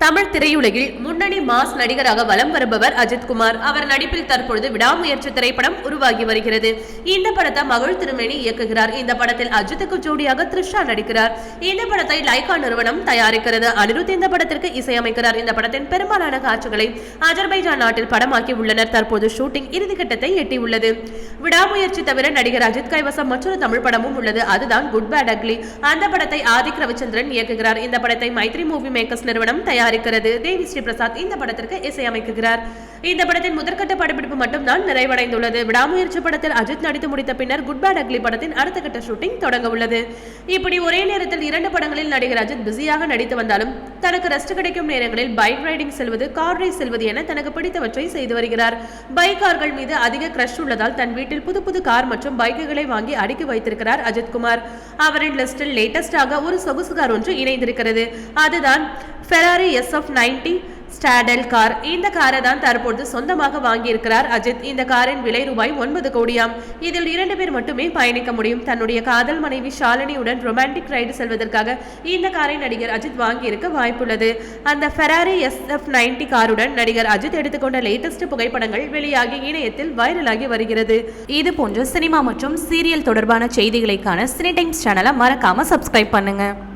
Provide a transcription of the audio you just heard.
தமிழ் திரையுலகில் முன்னணி மாஸ் நடிகராக வலம் வருபவர் அஜித் குமார். அவர் நடிப்பில் தற்பொழுது விடாமுயற்சி திரைப்படம் உருவாகி வருகிறது. இந்த படத்தை மகள் திருமேனி இயக்குகிறார். இந்த படத்தில் அஜித்துக்கு ஜோடியாக த்ரிஷா நடிக்கிறார். இந்த படத்தை லைகா நிறுவனம் தயாரிக்கிறது. அனிருத் இந்த படத்திற்கு இசையமைக்கிறார். இந்த படத்தின் பெரும்பாலான காட்சிகளை அஜர்பைஜான் நாட்டில் படமாக்கி உள்ளனர். தற்போது ஷூட்டிங் இறுதிக்கட்டத்தை எட்டியுள்ளது. விடாமுயற்சி தவிர நடிகர் அஜித் கைவசம் மற்றொரு தமிழ் படமும் உள்ளது. அதுதான் குட் பேட் அக்லி. அந்த படத்தை ஆதிக் ரவிச்சந்திரன் இயக்குகிறார். இந்த படத்தை மைத்ரி மூவி மேக்கர்ஸ் நிறுவனம் தயார் தயாரிக்கிறது. தேவி ஸ்ரீ பிரசாத் இந்த படத்திற்கு இசையமைக்கிறார் இந்த படத்தின் முதற்கட்ட படப்பிடிப்பு மட்டும்தான் நிறைவடைந்துள்ளது. விடாமுயற்சி படத்தில் அஜித் நடித்து முடித்த பின்னர் குட் பேட் அக்லி படத்தின் அடுத்த கட்ட ஷூட்டிங் தொடங்க உள்ளது. இப்படி ஒரே நேரத்தில் இரண்டு படங்களில் நடிகர் அஜித் பிஸியாக நடித்து வந்தாலும் தனக்கு ரெஸ்ட் கிடைக்கும் நேரங்களில் பைக் ரைடிங் செல்வது கார் ரேஸ் செல்வது என தனக்கு பிடித்தவற்றை செய்து வருகிறார். பைக் கார்கள் மீது அதிக கிரஷ் உள்ளதால் தன் வீட்டில் புது புது கார் மற்றும் பைக்குகளை வாங்கி அடுக்கி வைத்திருக்கிறார் அஜித் குமார். அவரின் லிஸ்டில் லேட்டஸ்டாக ஒரு சொகுசு கார் ஒன்று இணைந்திருக்கிறது. அதுதான் Ferrari S F ninety Stradale car இந்த காரை தான் தற்பொழுது சொந்தமாக வாங்கியிருக்கிறார் அஜித். இந்த காரின் விலை ரூபாய் ஒன்பது கோடியாம். இதில் இரண்டு பேர் மட்டுமே பயணிக்க முடியும். தன்னுடைய காதல் மனைவி ஷாலினியுடன் ரொமான்டிக் ரைடு செல்வதற்காக இந்த காரை நடிகர் அஜித் வாங்கியிருக்க வாய்ப்புள்ளது. அந்த ஃபெராரி எஸ் எஃப் நைன்டி காருடன் நடிகர் அஜித் எடுத்துக்கொண்ட லேட்டஸ்ட் புகைப்படங்கள் வெளியாகி இணையத்தில் வைரலாகி வருகிறது. இது போன்ற சினிமா மற்றும் சீரியல் தொடர்பான செய்திகளைக்கான சினி டைம்ஸ் சேனலை மறக்காம சப்ஸ்கிரைப் பண்ணுங்க.